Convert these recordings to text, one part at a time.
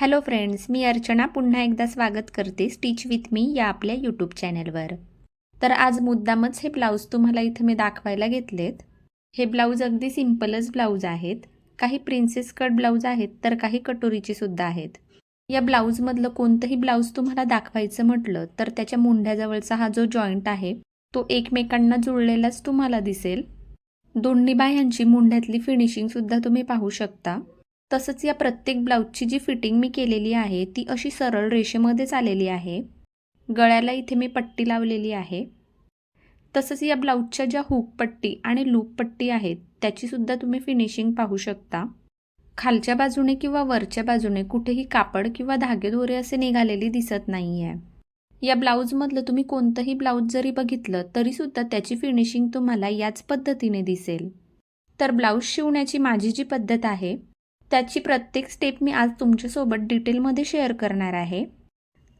Hello friends मी अर्चना पुन्हा एकदा स्वागत करते स्टिच विथ मी या आपल्या यूट्यूब चॅनलवर तर आज मुद्दामच हे ब्लाऊज तुम्हाला इथं मी दाखवायला घेतलेत. हे ब्लाऊज अगदी सिम्पलच ब्लाऊज आहेत. काही प्रिन्सेस कट ब्लाऊज आहेत तर काही कटोरीचे सुद्धा आहेत. या ब्लाऊजमधलं कोणतंही ब्लाऊज तुम्हाला दाखवायचं म्हटलं तर त्याच्या मुंढ्याजवळचा हा जो जॉईंट आहे तो एकमेकांना जुळलेलाच तुम्हाला दिसेल. दोन्ही बाह्यांची मुंढ्यातली फिनिशिंगसुद्धा तुम्ही पाहू शकता. तसंच या प्रत्येक ब्लाऊजची जी फिटिंग मी केलेली आहे ती अशी सरळ रेषेमध्येच आलेली आहे. गळ्याला इथे मी पट्टी लावलेली आहे. तसंच या ब्लाऊजच्या ज्या हुक पट्टी आणि लूप पट्टी आहेत त्याचीसुद्धा तुम्ही फिनिशिंग पाहू शकता. खालच्या बाजूने किंवा वरच्या बाजूने कुठेही कापड किंवा धागेदोरे असे निघालेली दिसत नाही आहे या ब्लाऊजमधलं तुम्ही कोणतंही ब्लाऊज जरी बघितलं तरीसुद्धा त्याची फिनिशिंग तुम्हाला याच पद्धतीने दिसेल. तर ब्लाऊज शिवण्याची माझी जी पद्धत आहे त्याची प्रत्येक स्टेप मी आज तुमच्यासोबत डिटेलमध्ये शेअर करणार आहे.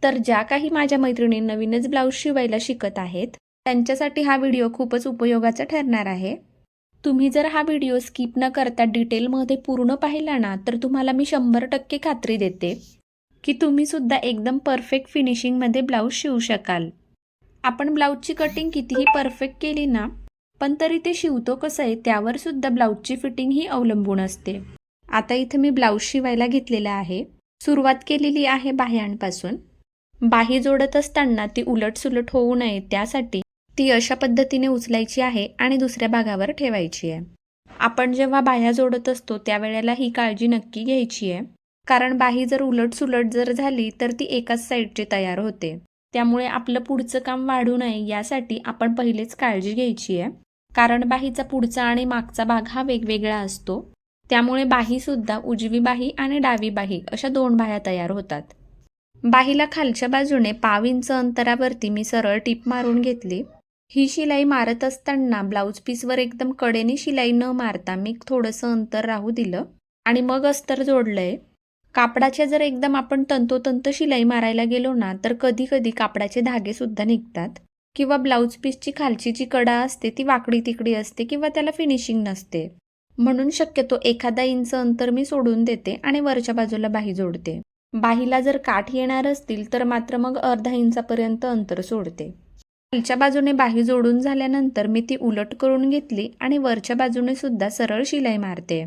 तर ज्या काही माझ्या मैत्रिणी नवीनच ब्लाऊज शिवायला शिकत आहेत त्यांच्यासाठी हा व्हिडिओ खूपच उपयोगाचा ठरणार आहे. तुम्ही जर हा व्हिडिओ स्किप न करता डिटेलमध्ये पूर्ण पाहिला ना तर तुम्हाला मी शंभर टक्के खात्री देते की तुम्हीसुद्धा एकदम परफेक्ट फिनिशिंगमध्ये ब्लाऊज शिवू शकाल. आपण ब्लाऊजची कटिंग कितीही परफेक्ट केली ना पण तरी ते शिवतो कसं आहे त्यावर सुद्धा ब्लाऊजची फिटिंग ही अवलंबून असते. आता इथं मी ब्लाऊज शिवायला घेतलेला आहे. सुरुवात केलेली आहे बाह्यांपासून. बाही जोडत असताना ती उलट सुलट होऊ नये त्यासाठी ती अशा पद्धतीने उचलायची आहे आणि दुसऱ्या भागावर ठेवायची आहे. आपण जेव्हा बाह्या जोडत असतो त्यावेळेला ही काळजी नक्की घ्यायची आहे. कारण बाही जर उलट सुलट जर झाली तर ती एकाच साईडची तयार होते. त्यामुळे आपलं पुढचं काम वाढू नये यासाठी आपण पहिलेच काळजी घ्यायची आहे. कारण बाहीचा पुढचा आणि मागचा भाग हा वेगवेगळा असतो. त्यामुळे बाहीसुद्धा उजवी बाही आणि डावी बाही अशा दोन बाह्या तयार होतात. बाहीला खालच्या बाजूने पाव इंच अंतरावरती मी सरळ टीप मारून घेतली. ही शिलाई मारत असताना ब्लाऊज पीसवर एकदम कडेने शिलाई न मारता मी थोडंसं अंतर राहू दिलं आणि मग अस्तर जोडलंय. कापडाच्या जर एकदम आपण तंतोतंत शिलाई मारायला गेलो ना तर कधी कधी कापडाचे धागे सुद्धा निघतात. किंवा ब्लाऊज पीसची खालची जी कडा असते ती वाकडी तिकडी असते किंवा त्याला फिनिशिंग नसते. म्हणून शक्यतो एखादा इंच अंतर मी सोडून देते आणि वरच्या बाजूला बाही जोडते. बाहीला जर काठ येणार असतील तर मात्र मग अर्धा इंचापर्यंत अंतर सोडते. खालच्या बाजूने बाही जोडून झाल्यानंतर मी ती उलट करून घेतली आणि वरच्या बाजूने सुद्धा सरळ शिलाई मारते.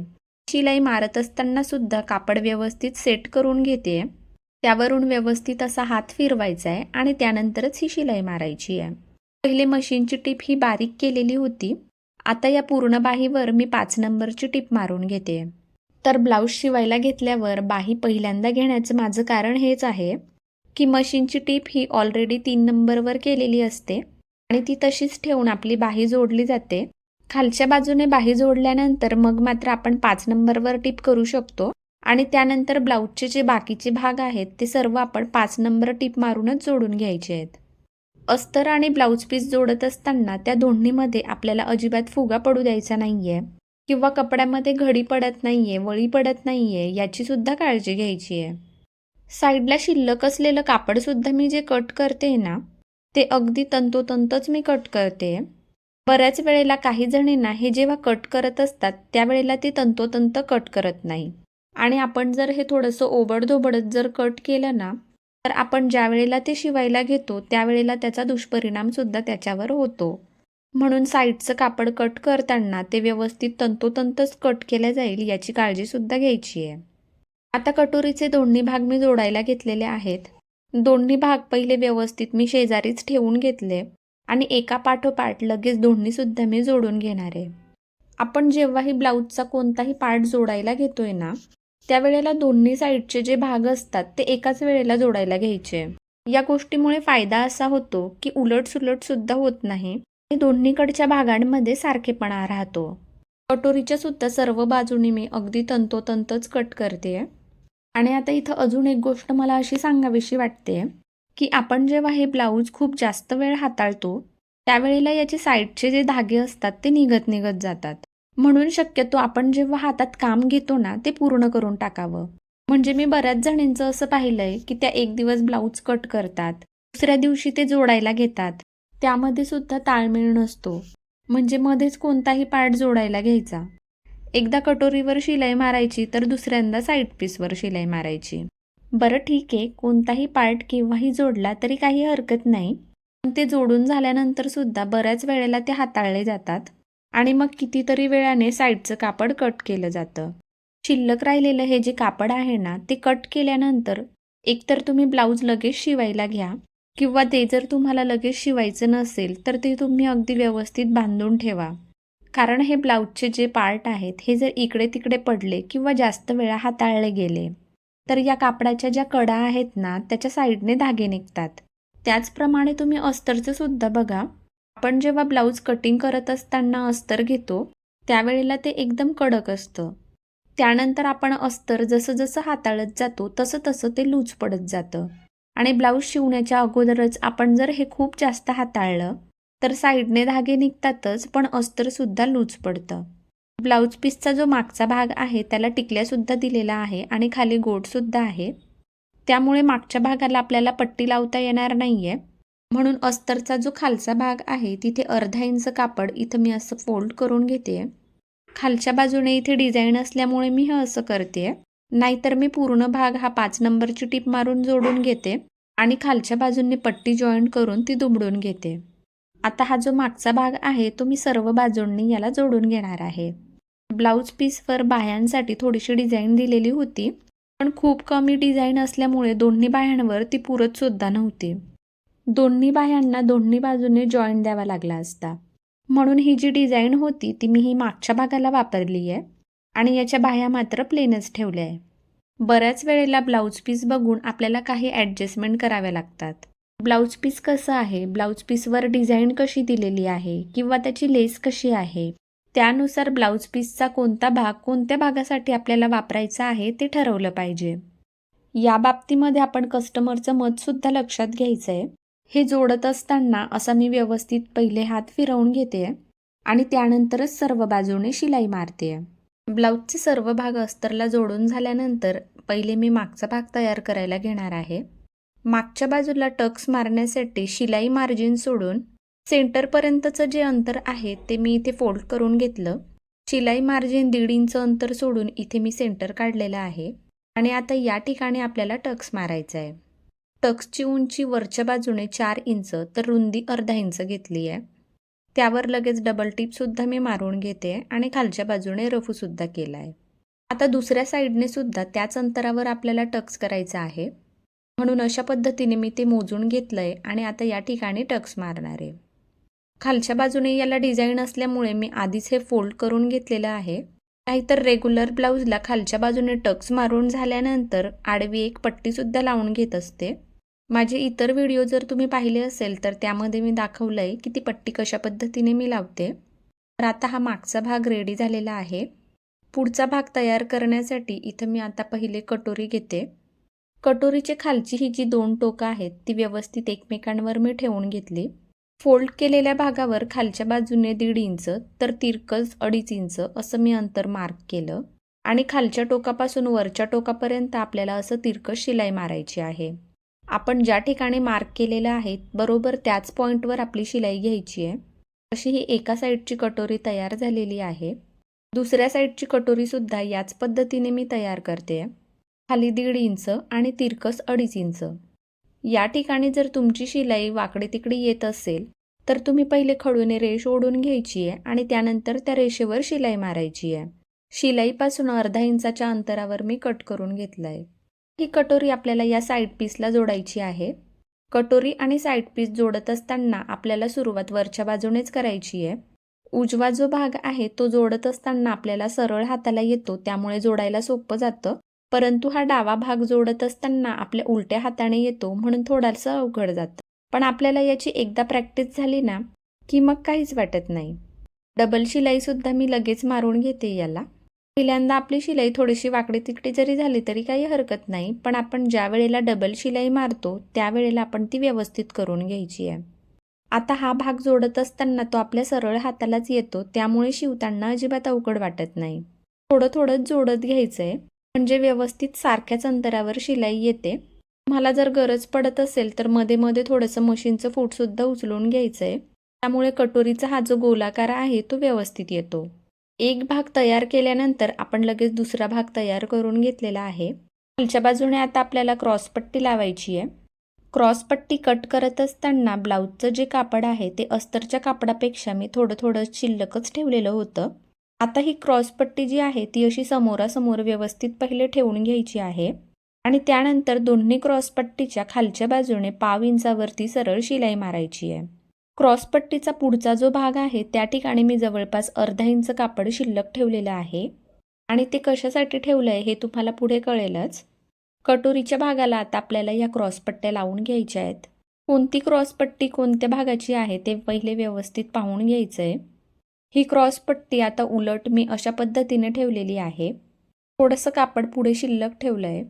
शिलाई मारत असताना सुद्धा कापड व्यवस्थित सेट करून घेते. त्यावरून व्यवस्थित असा हात फिरवायचा आहे आणि त्यानंतरच ही शिलाई मारायची आहे. पहिले मशीनची टीप ही बारीक केलेली होती. आता या पूर्ण बाहीवर मी पाच नंबरची टीप मारून घेते. तर ब्लाऊज शिवायला घेतल्यावर बाही पहिल्यांदा घेण्याचं माझं कारण हेच आहे की मशीनची टीप ही ऑलरेडी तीन नंबरवर केलेली असते आणि ती तशीच ठेवून आपली बाही जोडली जाते. खालच्या बाजूने बाही जोडल्यानंतर मग मात्र आपण पाच नंबरवर टीप करू शकतो आणि त्यानंतर ब्लाऊजचे जे बाकीचे भाग आहेत ते सर्व आपण पाच नंबर टिप मारूनच जोडून घ्यायचे आहेत. अस्तर आणि ब्लाऊज पीस जोडत असताना त्या दोन्हीमध्ये आपल्याला अजिबात फुगा पडू द्यायचा नाहीये. किंवा कपड्यामध्ये घडी पडत नाहीये वळी पडत नाहीये याची सुद्धा काळजी घ्यायची आहे. साईडला शिल्लक असलेलं कापडसुद्धा मी जे कट करते ना ते अगदी तंतोतंतच मी कट करते. बऱ्याच वेळेला काही जणींना हे जेव्हा कट करत असतात त्यावेळेला ते तंतोतंत कट करत नाही. आणि आपण जर हे थोडंसं ओबडधोबडत जर कट केलं ना तर आपण ज्या वेळेला ते शिवायला घेतो त्यावेळेला त्याचा दुष्परिणाम सुद्धा त्याच्यावर होतो. म्हणून साईडचं कापड कट करताना ते व्यवस्थित तंतोतंतच कट केले जाईल याची काळजी सुद्धा घ्यायची आहे. आता कटोरीचे दोन्ही भाग मी जोडायला घेतलेले आहेत. दोन्ही भाग पहिले व्यवस्थित मी शेजारीच ठेवून घेतले आणि एका पाठोपाठ लगेच दोन्ही सुद्धा मी जोडून घेणार आहे. आपण जेव्हाही ब्लाऊजचा कोणताही पार्ट जोडायला घेतोय ना त्यावेळेला दोन्ही साईडचे जे भाग असतात ते एकाच वेळेला जोडायला घ्यायचे. या गोष्टीमुळे फायदा असा होतो की उलट सुलट सुद्धा होत नाही आणि दोन्हीकडच्या भागांमध्ये सारखेपणा राहतो. कटोरीच्या सुद्धा सर्व बाजूनी मी अगदी तंतोतंतच कट करते. आणि आता इथं अजून एक गोष्ट मला अशी सांगावीशी वाटते की आपण जेव्हा हे ब्लाऊज खूप जास्त वेळ हाताळतो त्यावेळेला याचे साईडचे जे धागे असतात ते निघत निघत जातात. म्हणून शक्यतो आपण जेव्हा हातात काम घेतो ना ते पूर्ण करून टाकावं. म्हणजे मी बऱ्याच जणींचं असं पाहिलंय की त्या एक दिवस ब्लाऊज कट करतात दुसऱ्या दिवशी ते जोडायला घेतात. त्यामध्ये सुद्धा ताळमेळ नसतो. म्हणजे मध्येच कोणताही पार्ट जोडायला घ्यायचा. एकदा कटोरीवर शिलाई मारायची तर दुसऱ्यांदा साईड पीसवर शिलाई मारायची. बरं ठीक आहे कोणताही पार्ट केव्हाही जोडला तरी काही हरकत नाही. पण ते जोडून झाल्यानंतर सुद्धा बऱ्याच वेळेला ते हाताळले जातात. आणि मग कितीतरी वेळाने साईडचं कापड कट केलं जातं. शिल्लक राहिलेलं हे जे कापड आहे ना ते कट केल्यानंतर एकतर तुम्ही ब्लाऊज लगेच शिवायला घ्या किंवा ते जर तुम्हाला लगेच शिवायचं नसेल तर ते तुम्ही अगदी व्यवस्थित बांधून ठेवा. कारण हे ब्लाऊजचे जे पार्ट आहेत हे जर इकडे तिकडे पडले किंवा जास्त वेळा हाताळले गेले तर या कापडाच्या ज्या कडा आहेत ना त्याच्या साईडने धागे निघतात. त्याचप्रमाणे तुम्ही अस्तरचं सुद्धा बघा. आपण जेव्हा ब्लाऊज कटिंग करत असताना अस्तर घेतो त्यावेळेला ते एकदम कडक असतं. त्यानंतर आपण अस्तर जसं जसं हाताळत जातो तसं तसं ते लूज पडत जातं. आणि ब्लाऊज शिवण्याच्या अगोदरच आपण जर हे खूप जास्त हाताळलं तर साईडने धागे निघतातच पण अस्तरसुद्धा लूज पडतं. ब्लाऊज पीसचा जो मागचा भाग आहे त्याला टिकल्यासुद्धा दिलेला आहे आणि खाली गोटसुद्धा आहे. त्यामुळे मागच्या भागाला आपल्याला पट्टी लावता येणार नाही आहे म्हणून अस्तरचा जो खालचा भाग आहे तिथे अर्धा इंच कापड इथं मी असं फोल्ड करून घेते. खालच्या बाजूने इथे डिझाईन असल्यामुळे मी हे असं करते. नाहीतर मी पूर्ण भाग हा पाच नंबरची टीप मारून जोडून घेते आणि खालच्या बाजूंनी पट्टी जॉईंट करून ती दुमडून घेते. आता हा जो मागचा भाग आहे तो मी सर्व बाजूंनी याला जोडून घेणार आहे. ब्लाऊज पीसवर बाह्यांसाठी थोडीशी डिझाईन दिलेली होती पण खूप कमी डिझाईन असल्यामुळे दोन्ही बाह्यांवर ती पुरत सुद्धा नव्हती. दोन्ही बाह्यांना दोन्ही बाजूने जॉईंट द्यावा लागला असता. म्हणून ही जी डिझाईन होती ती मी ही मागच्या भागाला वापरली आहे आणि याच्या बाह्या मात्र प्लेनच ठेवल्या आहे. बऱ्याच वेळेला ब्लाऊज पीस बघून आपल्याला काही ॲडजस्टमेंट कराव्या लागतात. ब्लाऊज पीस कसं आहे? ब्लाऊज पीसवर डिझाईन कशी दिलेली आहे? किंवा त्याची लेस कशी आहे? त्यानुसार ब्लाऊज पीसचा कोणता भाग कोणत्या भागासाठी आपल्याला वापरायचा आहे ते ठरवलं पाहिजे. या बाबतीमध्ये आपण कस्टमरचं मतसुद्धा लक्षात घ्यायचं आहे हे जोडत असताना असा मी व्यवस्थित पहिले हात फिरवून घेते आणि त्यानंतरच सर्व बाजूने शिलाई मारते. ब्लाऊजचे सर्व भाग अस्तरला जोडून झाल्यानंतर पहिले मी मागचा भाग तयार करायला घेणार आहे. मागच्या बाजूला टक्स मारण्यासाठी शिलाई मार्जिन सोडून सेंटरपर्यंतचं जे अंतर आहे ते मी इथे फोल्ड करून घेतलं. शिलाई मार्जिन दीड इंच अंतर सोडून इथे मी सेंटर काढलेलं आहे आणि आता या ठिकाणी आपल्याला टक्स मारायचं आहे. टक्सची उंची वरच्या बाजूने चार इंच तर रुंदी अर्धा इंच घेतली आहे. त्यावर लगेच डबल टिपसुद्धा मी मारून घेते आणि खालच्या बाजूने रफूसुद्धा केला आहे. आता दुसऱ्या साईडने सुद्धा त्याच अंतरावर आपल्याला टक्स करायचा आहे. म्हणून अशा पद्धतीने मी ते मोजून घेतलं आहे आणि आता या ठिकाणी टक्स मारणार आहे. खालच्या बाजूने याला डिझाईन असल्यामुळे मी आधीच हे फोल्ड करून घेतलेलं आहे. नाहीतर रेग्युलर ब्लाऊजला खालच्या बाजूने टक्स मारून झाल्यानंतर आडवी एक पट्टीसुद्धा लावून घेत असते. माझे इतर व्हिडिओ जर तुम्ही पाहिले असेल तर त्यामध्ये मी दाखवलं आहे की ती पट्टी कशा पद्धतीने मी लावते. तर आता हा मागचा भाग रेडी झालेला आहे. पुढचा भाग तयार करण्यासाठी इथं मी आता पहिले कटोरी घेते. कटोरीचे खालची ही जी दोन टोकं आहेत ती व्यवस्थित एकमेकांवर मी ठेवून घेतली. फोल्ड केलेल्या भागावर खालच्या बाजूने दीड इंच तर तिरकस अडीच इंच असं मी अंतर मार्क केलं. आणि खालच्या टोकापासून वरच्या टोकापर्यंत आपल्याला असं तिरकस शिलाई मारायची आहे. आपण ज्या ठिकाणी मार्क केलेलं आहे बरोबर त्याच पॉईंटवर आपली शिलाई घ्यायची आहे. अशी ही एका साईडची कटोरी तयार झालेली आहे. दुसऱ्या साईडची कटोरीसुद्धा याच पद्धतीने मी तयार करते. खाली दीड इंच आणि तिरकस अडीच इंच. या ठिकाणी जर तुमची शिलाई वाकडे तिकडे येत असेल तर तुम्ही पहिले खडूने रेष ओढून घ्यायची आहे आणि त्यानंतर त्या रेषेवर शिलाई मारायची आहे. शिलाईपासून अर्धा इंचाच्या अंतरावर मी कट करून घेतलं आहे ही कटोरी आपल्याला या साईड पीसला जोडायची आहे. कटोरी आणि साईड पीस जोडत असताना आपल्याला सुरुवात वरच्या बाजूनेच करायची आहे. उजवा जो भाग आहे तो जोडत असताना आपल्याला सरळ हाताला येतो त्यामुळे जोडायला सोपं जातं. परंतु हा डावा भाग जोडत असताना आपल्या उलट्या हाताने येतो म्हणून थोडासा अवघड जातं. पण आपल्याला याची एकदा प्रॅक्टिस झाली ना की मग काहीच वाटत नाही. डबल शिलाईसुद्धा मी लगेच मारून घेते याला. पहिल्यांदा आपली शिलाई थोडीशी वाकडी तिकडी जरी झाली तरी काही हरकत नाही पण आपण ज्या वेळेला डबल शिलाई मारतो त्यावेळेला आपण ती व्यवस्थित करून घ्यायची आहे. आता हा भाग जोडत असताना तो आपल्या सरळ हातालाच येतो त्यामुळे शिवताना अजिबात अवघड वाटत नाही. थोडं थोडंच जोडत घ्यायचं आहे म्हणजे व्यवस्थित सारख्याच अंतरावर शिलाई येते. मला जर गरज पडत असेल तर मध्ये मध्ये थोडंसं मशीनचं फूटसुद्धा उचलून घ्यायचं आहे त्यामुळे कटोरीचा हा जो गोलाकार आहे तो व्यवस्थित येतो. एक भाग तयार केल्यानंतर आपण लगेच दुसरा भाग तयार करून घेतलेला आहे. खालच्या बाजूने आता आपल्याला क्रॉसपट्टी लावायची आहे. क्रॉसपट्टी कट करत असताना ब्लाऊजचं जे कापड आहे ते अस्तरच्या कापडापेक्षा मी थोडं थोडं शिल्लकच ठेवलेलं होतं. आता ही क्रॉसपट्टी जी आहे ती अशी समोरासमोर व्यवस्थित पहिले ठेवून घ्यायची आहे. आणि त्यानंतर दोन्ही क्रॉसपट्टीच्या खालच्या बाजूने पाव इंचावरती सरळ शिलाई मारायची आहे. क्रॉसपट्टीचा पुढचा जो भाग आहे त्या ठिकाणी मी जवळपास अर्धा इंच कापड शिल्लक ठेवलेलं आहे. आणि ते कशासाठी ठेवलं आहे हे तुम्हाला पुढे कळेलच. कटोरीच्या भागाला आता आपल्याला या क्रॉसपट्ट्या लावून घ्यायच्या आहेत. कोणती क्रॉसपट्टी कोणत्या भागाची आहे ते पहिले व्यवस्थित पाहून घ्यायचं आहे ही क्रॉसपट्टी आता उलट मी अशा पद्धतीने ठेवलेली आहे. थोडंसं कापड पुढे शिल्लक ठेवलं आहे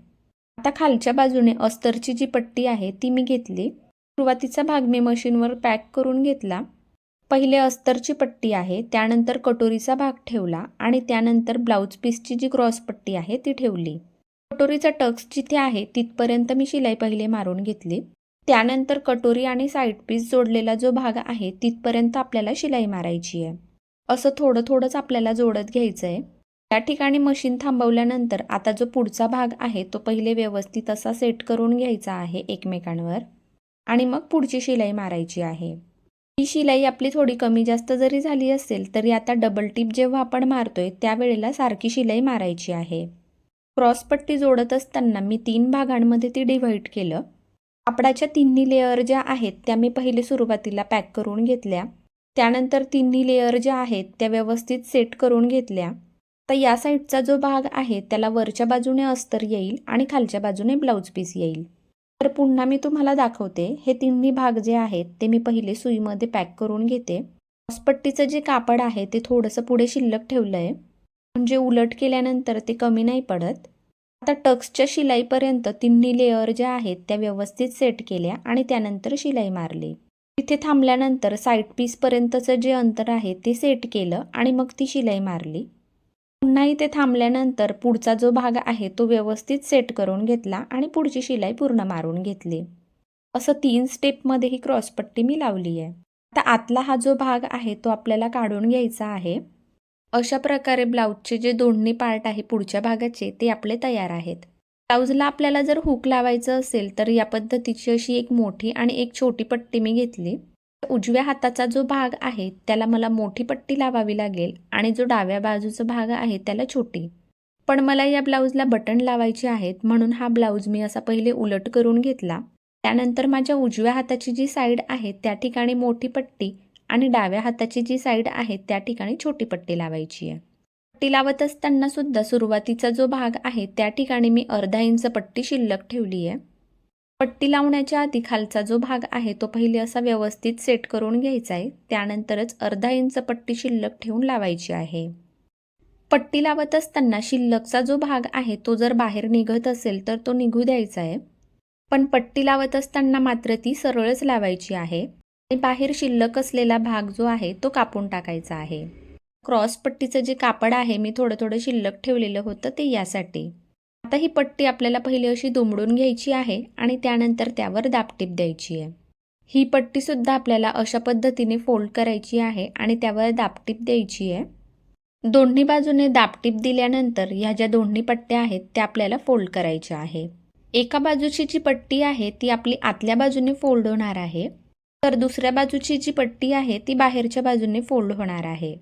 आता खालच्या बाजूने अस्तरची जी पट्टी आहे ती मी घेतली. सुरुवातीचा भाग मी मशीनवर पॅक करून घेतला. पहिले अस्तरची पट्टी आहे त्यानंतर कटोरीचा भाग ठेवला आणि त्यानंतर ब्लाऊज पीसची जी क्रॉस पट्टी आहे ती ठेवली. कटोरीचा टक्स जिथे आहे तिथपर्यंत मी शिलाई पहिले मारून घेतली. त्यानंतर कटोरी आणि साईड पीस जोडलेला जो भाग आहे तिथपर्यंत आपल्याला शिलाई मारायची आहे. असं थोडं थोडंच आपल्याला जोडत घ्यायचं आहे त्या ठिकाणी मशीन थांबवल्यानंतर आता जो पुढचा भाग आहे तो पहिले व्यवस्थित असा सेट करून घ्यायचा आहे एकमेकांवर. आणि मग पुढची शिलाई मारायची आहे. ही शिलाई आपली थोडी कमी जास्त जरी झाली असेल तरी आता डबल टिप जेव्हा आपण मारतोय त्यावेळेला सारखी शिलाई मारायची आहे. क्रॉसपट्टी जोडत असताना मी तीन भागांमध्ये ती डिव्हाइड केलं. कापडाच्या तिन्ही लेअर ज्या आहेत त्या मी पहिले सुरुवातीला पॅक करून घेतल्या. त्यानंतर तिन्ही लेअर ज्या आहेत त्या व्यवस्थित सेट करून घेतल्या. तर या साईडचा जो भाग आहे त्याला वरच्या बाजूने अस्तर येईल आणि खालच्या बाजूने ब्लाऊज पीस येईल. तर पुन्हा मी तुम्हाला दाखवते. हे तिन्ही भाग जे आहेत ते मी पहिले सुईमध्ये पॅक करून घेते. क्रॉसपट्टीचं जे कापड आहे ते थोडंसं पुढे शिल्लक ठेवलं आहे म्हणजे उलट केल्यानंतर ते कमी नाही पडत. आता टक्सच्या शिलाईपर्यंत तिन्ही लेअर ज्या आहेत त्या व्यवस्थित सेट केल्या आणि त्यानंतर शिलाई मारली. तिथे थांबल्यानंतर साईड पीसपर्यंतचं जे अंतर आहे ते सेट केलं आणि मग ती शिलाई मारली. पुन्हा इथे थांबल्यानंतर पुढचा जो भाग आहे तो व्यवस्थित सेट करून घेतला आणि पुढची शिलाई पूर्ण मारून घेतली. असं तीन स्टेपमध्ये ही क्रॉसपट्टी मी लावली आहे आता आतला हा जो भाग आहे तो आपल्याला काढून घ्यायचा आहे. अशा प्रकारे ब्लाऊजचे जे दोन्ही पार्ट आहे पुढच्या भागाचे ते आपले तयार आहेत. ब्लाऊजला आपल्याला जर हुक लावायचं असेल तर या पद्धतीची अशी एक मोठी आणि एक छोटी पट्टी मी घेतली. उजव्या हाताचा जो भाग आहे त्याला मला मोठी पट्टी लावावी लागेल आणि जो डाव्या बाजूचा भाग आहे त्याला छोटी. पण मला या ब्लाऊजला बटन लावायचे आहेत म्हणून हा ब्लाऊज मी असा पहिले उलट करून घेतला. त्यानंतर माझ्या उजव्या हाताची जी साईड आहे त्या ठिकाणी मोठी पट्टी आणि डाव्या हाताची जी साईड आहे त्या ठिकाणी छोटी पट्टी लावायची आहे. पट्टी लावत असताना सुद्धा सुरुवातीचा जो भाग आहे त्या ठिकाणी मी अर्धा इंच पट्टी शिल्लक ठेवली आहे. पट्टी लावण्याच्या आधी खालचा जो भाग आहे तो पहिले असा व्यवस्थित सेट करून घ्यायचा आहे. त्यानंतरच अर्धा इंच पट्टी शिल्लक ठेवून लावायची आहे. पट्टी लावत असताना शिल्लकचा जो भाग आहे तो जर बाहेर निघत असेल तर तो निघू द्यायचा आहे. पण पट्टी लावत असताना मात्र ती सरळच लावायची आहे. आणि बाहेर शिल्लक असलेला भाग जो आहे तो कापून टाकायचा आहे. क्रॉस पट्टीचं जे कापड आहे मी थोडं थोडं शिल्लक ठेवलेलं होतं ते यासाठी. आता ही पट्टी आपल्याला पहिली अशी दुमडून घ्यायची आहे आणि त्यानंतर त्यावर दापटीप द्यायची आहे. ही पट्टीसुद्धा आपल्याला अशा पद्धतीने फोल्ड करायची आहे आणि त्यावर दापटीप द्यायची आहे. दोन्ही बाजूने दापटीप दिल्यानंतर ह्या ज्या दोन्ही पट्ट्या आहेत त्या आपल्याला फोल्ड करायच्या आहे. एका बाजूची जी पट्टी आहे ती आपली आतल्या बाजूने फोल्ड होणार आहे. तर दुसऱ्या बाजूची जी पट्टी आहे ती बाहेरच्या बाजूने फोल्ड होणार आहे.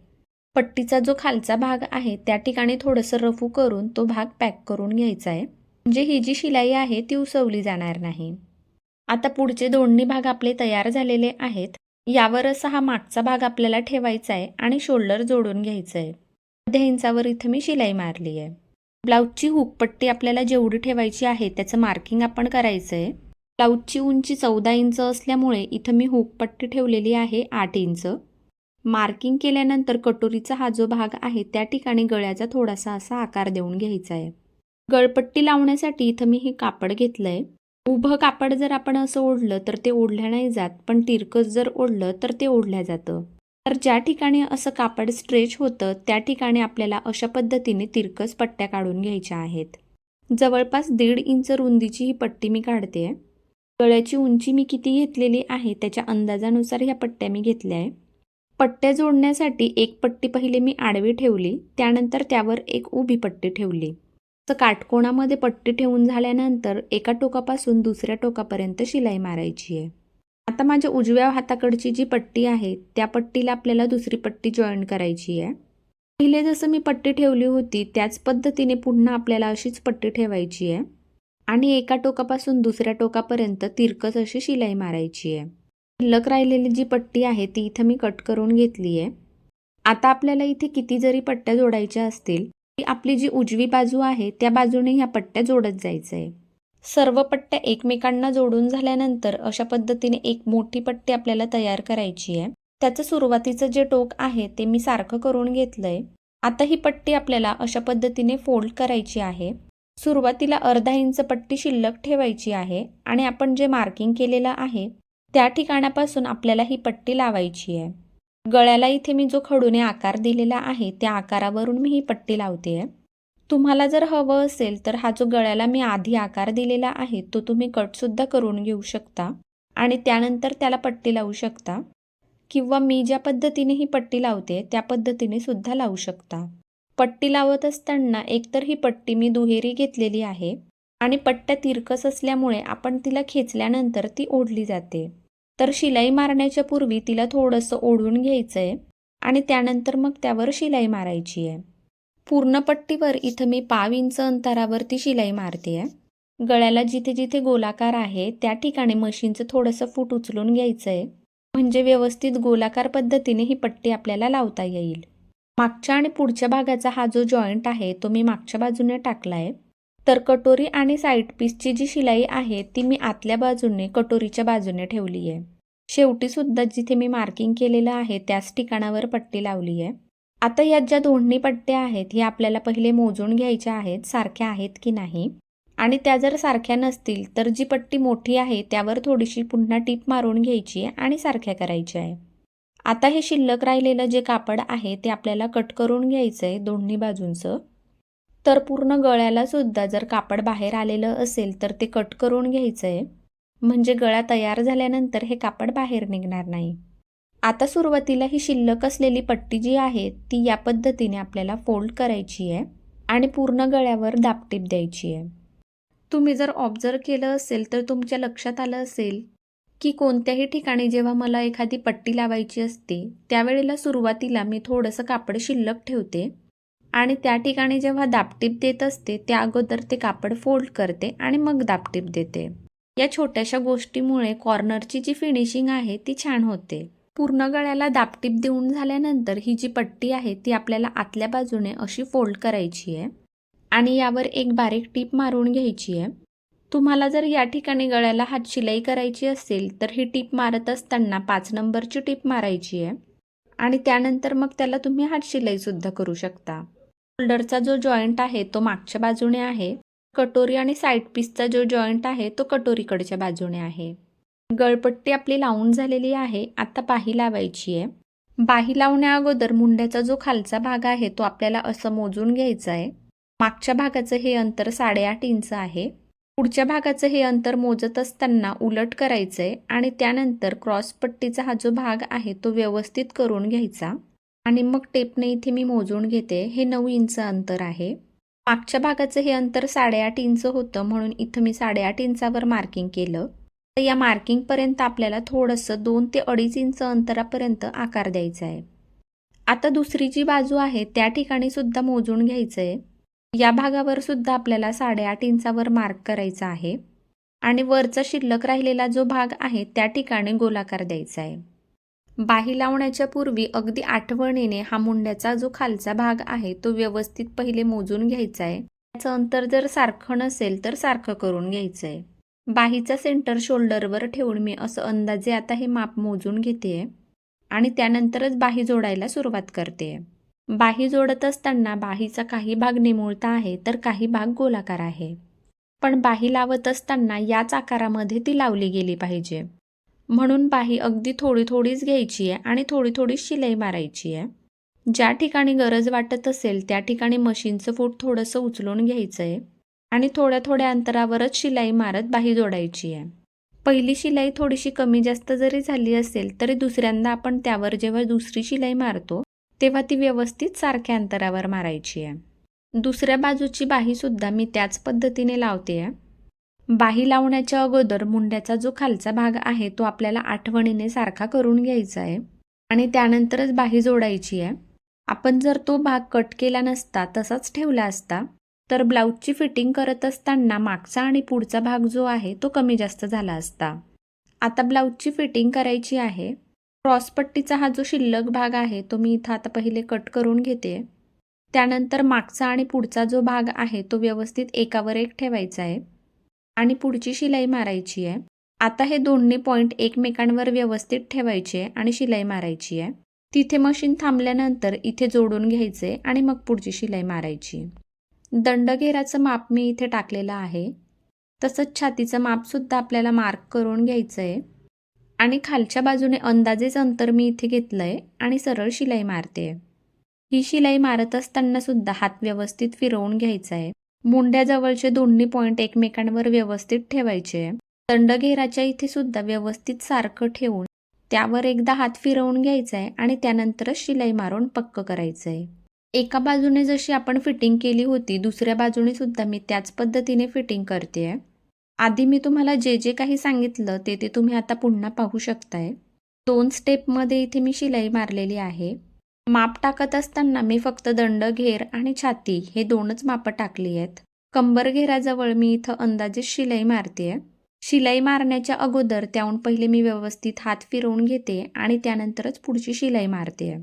पट्टीचा जो खालचा भाग आहे त्या ठिकाणी थोडंसं रफू करून तो भाग पॅक करून घ्यायचा आहे. म्हणजे ही जी शिलाई आहे ती उसवली जाणार नाही. आता पुढचे दोन्ही भाग आपले तयार झालेले आहेत. यावर असा हा मागचा भाग आपल्याला ठेवायचा आहे आणि शोल्डर जोडून घ्यायचं आहे. अर्ध्या इंचावर इथं मी शिलाई मारली आहे. ब्लाऊजची हुकपट्टी आपल्याला जेवढी ठेवायची आहे त्याचं मार्किंग आपण करायचं आहे. ब्लाऊजची उंची चौदा इंच असल्यामुळे इथं मी हुकपट्टी ठेवलेली आहे आठ इंच. मार्किंग केल्यानंतर कटोरीचा हा जो भाग आहे त्या ठिकाणी गळ्याचा थोडासा असा आकार देऊन घ्यायचा आहे. गळपट्टी लावण्यासाठी इथं मी हे कापड घेतलं आहे उभं कापड जर आपण असं ओढलं तर ते ओढल्या नाही जात पण तिरकस जर ओढलं तर ते ओढल्या जातं. तर ज्या ठिकाणी असं कापड स्ट्रेच होतं त्या ठिकाणी आपल्याला अशा पद्धतीने तिरकस पट्ट्या काढून घ्यायच्या आहेत. जवळपास दीड इंच रुंदीची ही पट्टी मी काढते गळ्याची उंची मी किती घेतलेली आहे त्याच्या अंदाजानुसार ह्या पट्ट्या मी घेतल्या आहे. पट्ट्या जोडण्यासाठी एक पट्टी पहिले मी आडवी ठेवली त्यानंतर त्यावर एक उभी पट्टी ठेवली. तर काटकोणामध्ये पट्टी ठेवून झाल्यानंतर एका टोकापासून दुसऱ्या टोकापर्यंत शिलाई मारायची आहे. आता माझ्या उजव्या हाताकडची जी पट्टी आहे त्या पट्टीला आपल्याला दुसरी पट्टी जॉईन करायची आहे. पहिले जसं मी पट्टी ठेवली होती त्याच पद्धतीने पुन्हा आपल्याला अशीच पट्टी ठेवायची आहे. आणि एका टोकापासून दुसऱ्या टोकापर्यंत तिरकस अशी शिलाई मारायची आहे. शिल्लक राहिलेली जी पट्टी आहे ती इथं मी कट करून घेतली आहे आता आपल्याला इथे किती जरी पट्ट्या जोडायच्या असतील ती आपली जी उजवी बाजू आहे त्या बाजूने ह्या पट्ट्या जोडत जायचं आहे सर्व पट्ट्या एकमेकांना जोडून झाल्यानंतर अशा पद्धतीने एक मोठी पट्टी आपल्याला तयार करायची आहे त्याचं सुरुवातीचं जे टोक आहे ते मी सारखं करून घेतलंय. आता ही पट्टी आपल्याला अशा पद्धतीने फोल्ड करायची आहे. सुरुवातीला अर्धा इंच पट्टी शिल्लक ठेवायची आहे आणि आपण जे मार्किंग केलेलं आहे त्या ठिकाणापासून आपल्याला ही पट्टी लावायची आहे. गळ्याला इथे मी जो खडूने आकार दिलेला आहे त्या आकारावरून मी ही पट्टी लावते आहे. तुम्हाला जर हवं असेल तर हा जो गळ्याला मी आधी आकार दिलेला आहे तो तुम्ही कटसुद्धा करून घेऊ शकता आणि त्यानंतर त्याला पट्टी लावू शकता. किंवा मी ज्या पद्धतीने ही पट्टी लावते त्या पद्धतीने सुद्धा लावू शकता. पट्टी लावत असताना एकतर ही पट्टी मी दुहेरी घेतलेली आहे आणि पट्ट्या तिरकस असल्यामुळे आपण तिला खेचल्यानंतर ती ओढली जाते. तर शिलाई मारण्याच्या पूर्वी तिला थोडंसं ओढून घ्यायचं आहे आणि त्यानंतर मग त्यावर शिलाई मारायची आहे पूर्ण पट्टीवर इथं मी पाव इंच अंतरावरती शिलाई मारते आहे गळ्याला जिथे जिथे गोलाकार आहे त्या ठिकाणी मशीनचं थोडंसं फूट उचलून घ्यायचं आहे म्हणजे व्यवस्थित गोलाकार पद्धतीने ही पट्टी आपल्याला लावता येईल. मागच्या आणि पुढच्या भागाचा हा जो जॉईंट आहे तो मी मागच्या बाजूने टाकला आहे तर कटोरी आणि साईड पीसची जी शिलाई आहे ती मी आतल्या बाजूने कटोरीच्या बाजूने ठेवली आहे शेवटी सुद्धा जिथे मी मार्किंग केलेलं आहे त्याच ठिकाणावर पट्टी लावली आहे आता यात ज्या दोन्ही पट्ट्या आहेत ही आपल्याला पहिले मोजून घ्यायच्या आहेत सारख्या आहेत की नाही? आणि त्या जर सारख्या नसतील तर जी पट्टी मोठी आहे त्यावर थोडीशी पुन्हा टीप मारून घ्यायची आहे आणि सारख्या करायच्या आहे. आता हे शिल्लक राहिलेलं जे कापड आहे ते आपल्याला कट करून घ्यायचं आहे दोन्ही बाजूंचं. तर पूर्ण गळ्याला सुद्धा जर कापड बाहेर आलेलं असेल तर ते कट करून घ्यायचं आहे म्हणजे गळा तयार झाल्यानंतर हे कापड बाहेर निघणार नाही. आता सुरुवातीला ही शिल्लक असलेली पट्टी जी आहे ती या पद्धतीने आपल्याला फोल्ड करायची आहे आणि पूर्ण गळ्यावर दापटीप द्यायची आहे. तुम्ही जर ऑब्झर्व केलं असेल तर तुमच्या लक्षात आलं असेल की कोणत्याही ठिकाणी जेव्हा मला एखादी पट्टी लावायची असते त्यावेळेला सुरुवातीला मी थोडंसं कापड शिल्लक ठेवते आणि त्या ठिकाणी जेव्हा दापटीप देत असते त्या अगोदर ते कापड फोल्ड करते आणि मग दापटीप देते. या छोट्याशा गोष्टीमुळे कॉर्नरची जी फिनिशिंग आहे ती छान होते. पूर्ण गळ्याला दापटीप देऊन झाल्यानंतर ही जी पट्टी आहे ती आपल्याला आतल्या बाजूने अशी फोल्ड करायची आहे आणि यावर एक बारीक टीप मारून घ्यायची आहे. तुम्हाला जर या ठिकाणी गळ्याला हात शिलाई करायची असेल तर ही टीप मारत असताना पाच नंबरची टीप मारायची आहे आणि त्यानंतर मग त्याला तुम्ही हात शिलाईसुद्धा करू शकता. शोल्डरचा जो जॉईंट आहे तो मागच्या बाजूने आहे. कटोरी आणि साईड पीसचा जो जॉईंट आहे तो कटोरीकडच्या बाजूने आहे. गळपट्टी आपली लावून झालेली आहे. आता बाही लावायची आहे. बाही लावण्या अगोदर मुंड्याचा जो खालचा भाग आहे तो आपल्याला असं मोजून घ्यायचा आहे. मागच्या भागाचं हे अंतर साडेआठ इंच आहे. पुढच्या भागाचं हे अंतर मोजत असताना उलट करायचं आहे आणि त्यानंतर क्रॉसपट्टीचा हा जो भाग आहे तो व्यवस्थित करून घ्यायचा. आणि मग टेपने इथे मी मोजून घेते. हे नऊ इंच अंतर आहे. मागच्या भागाचं हे अंतर साडेआठ इंच होतं म्हणून इथं मी साडेआठ इंचावर मार्किंग केलं. तर या मार्किंगपर्यंत आपल्याला थोडंसं दोन ते अडीच इंच अंतरापर्यंत आकार द्यायचा आहे. आता दुसरी जी बाजू आहे त्या ठिकाणी सुद्धा मोजून घ्यायचं आहे या भागावर सुद्धा आपल्याला साडेआठ इंचावर मार्क करायचा आहे. आणि वरचा शिल्लक राहिलेला जो भाग आहे त्या ठिकाणी गोलाकार द्यायचा आहे. बाही लावण्याच्या पूर्वी अगदी आठवणीने हा मुंड्याचा जो खालचा भाग आहे तो व्यवस्थित पहिले मोजून घ्यायचा आहे त्याचं अंतर जर सारखं नसेल तर सारखं करून घ्यायचं आहे बाहीचा सेंटर शोल्डरवर ठेवून मी असं अंदाजे आता हे माप मोजून घेते आणि त्यानंतरच बाही जोडायला सुरुवात करते. बाही जोडत असताना बाहीचा काही भाग निमुळता आहे तर काही भाग गोलाकार आहे. पण बाही लावत असताना याच आकारामध्ये ती लावली गेली पाहिजे. म्हणून बाही अगदी थोडी थोडीच घ्यायची आहे आणि थोडी थोडी शिलाई मारायची आहे. ज्या ठिकाणी गरज वाटत असेल त्या ठिकाणी मशीनचं फूट थोडंसं उचलून घ्यायचं आहे आणि थोड्या थोड्या अंतरावरच शिलाई मारत बाही जोडायची आहे. पहिली शिलाई थोडीशी कमी जास्त जरी झाली असेल तरी दुसऱ्यांदा आपण त्यावर जेव्हा दुसरी शिलाई मारतो तेव्हा ती व्यवस्थित सारख्या अंतरावर मारायची आहे. दुसऱ्या बाजूची बाहीसुद्धा मी त्याच पद्धतीने लावते आहे. बाही लावण्याच्या अगोदर मुंड्याचा जो खालचा भाग आहे तो आपल्याला आठवणीने सारखा करून घ्यायचा आहे. आणि त्यानंतरच बाही जोडायची आहे. आपण जर तो भाग कट केला नसता तसाच ठेवला असता तर ब्लाऊजची फिटिंग करत असताना मागचा आणि पुढचा भाग जो आहे तो कमी जास्त झाला असता. आता ब्लाऊजची फिटिंग करायची आहे. क्रॉसपट्टीचा हा जो शिल्लक भाग आहे तो मी इथं आता पहिले कट करून घेते. त्यानंतर मागचा आणि पुढचा जो भाग आहे तो व्यवस्थित एकावर एक ठेवायचा आहे. आणि पुढची शिलाई मारायची आहे. आता हे दोन्ही पॉईंट एकमेकांवर व्यवस्थित ठेवायचे आणि शिलाई मारायची आहे. तिथे मशीन थांबल्यानंतर इथे जोडून घ्यायचे आणि मग पुढची शिलाई मारायची. दंडघेराचं माप मी इथे टाकलेलं आहे. तसंच छातीचं मापसुद्धा आपल्याला मार्क करून घ्यायचं आहे आणि खालच्या बाजूने अंदाजेच अंतर मी इथे घेतलं आहे आणि सरळ शिलाई मारते. ही शिलाई मारत असताना सुद्धा हात व्यवस्थित फिरवून घ्यायचा आहे. मुंड्याजवळचे दोन्ही पॉईंट एकमेकांवर व्यवस्थित ठेवायचे. दंडघेराच्या इथे सुद्धा व्यवस्थित सारखं ठेवून त्यावर एकदा हात फिरवून घ्यायचा आहे आणि त्यानंतरच शिलाई मारून पक्क करायचं आहे एका बाजूने जशी आपण फिटिंग केली होती दुसऱ्या बाजूने सुद्धा मी त्याच पद्धतीने फिटिंग करते आहे आधी मी तुम्हाला जे जे काही सांगितलं ते ते तुम्ही आता पुन्हा पाहू शकताय. दोन स्टेपमध्ये इथे मी शिलाई मारलेली आहे. माप टाकत असताना मी फक्त दंड घेर आणि छाती हे दोनच मापं टाकली आहेत. कंबर घेराजवळ मी इथं अंदाजे शिलाई मारते. शिलाई मारण्याच्या अगोदर त्याहून पहिले मी व्यवस्थित हात फिरवून घेते आणि त्यानंतरच पुढची शिलाई मारते.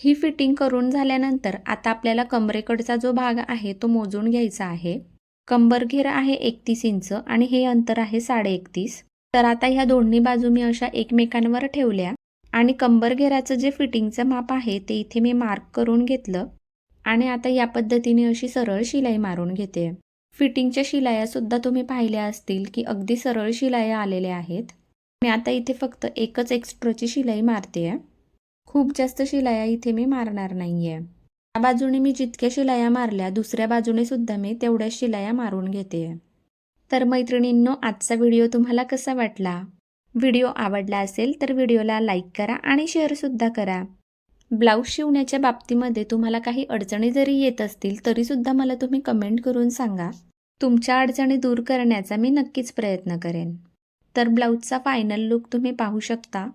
ही फिटिंग करून झाल्यानंतर आता आपल्याला कमरेकडचा जो भाग आहे तो मोजून घ्यायचा आहे. कंबर घेर आहे एकतीस इंच आणि हे अंतर आहे साडे एकतीस तर आता ह्या दोन्ही बाजू मी अशा एकमेकांवर ठेवल्या. आणि कंबर घेराचं जे फिटिंगचं माप आहे ते इथे मी मार्क करून घेतलं. आणि आता या पद्धतीने अशी सरळ शिलाई मारून घेते. फिटिंगच्या शिलायासुद्धा तुम्ही पाहिल्या असतील की अगदी सरळ शिलाया आलेल्या आहेत. मी आता इथे फक्त एकच एक्स्ट्राची शिलाई मारते. आहे खूप जास्त शिलाया इथे मी मारणार नाही आहे या बाजूने मी जितक्या शिलाया मारल्या दुसऱ्या बाजूने सुद्धा मी तेवढ्या शिलाया मारून घेते. तर मैत्रिणींनो आजचा व्हिडिओ तुम्हाला कसा वाटला? व्हिडिओ आवडला असेल तर व्हिडिओला लाईक करा आणि शेअरसुद्धा करा. ब्लाऊज शिवण्याच्या बाबतीमध्ये तुम्हाला काही अडचणी जरी येत असतील तरीसुद्धा मला तुम्ही कमेंट करून सांगा. तुमच्या अडचणी दूर करण्याचा मी नक्कीच प्रयत्न करेन. तर ब्लाऊजचा फायनल लुक तुम्ही पाहू शकता.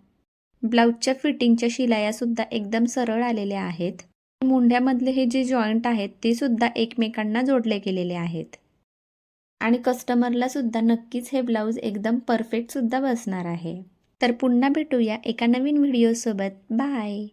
ब्लाऊजच्या फिटिंगच्या शिलायासुद्धा एकदम सरळ आलेल्या आहेत. मुंढ्यामधले हे जे जॉईंट आहेत ते सुद्धा एकमेकांना जोडले गेलेले आहेत. आणि कस्टमरला सुद्धा नक्कीच हे ब्लाऊज एकदम परफेक्ट सुद्धा बसणार आहे. तर पुन्हा भेटूया एका नवीन व्हिडिओसोबत बाय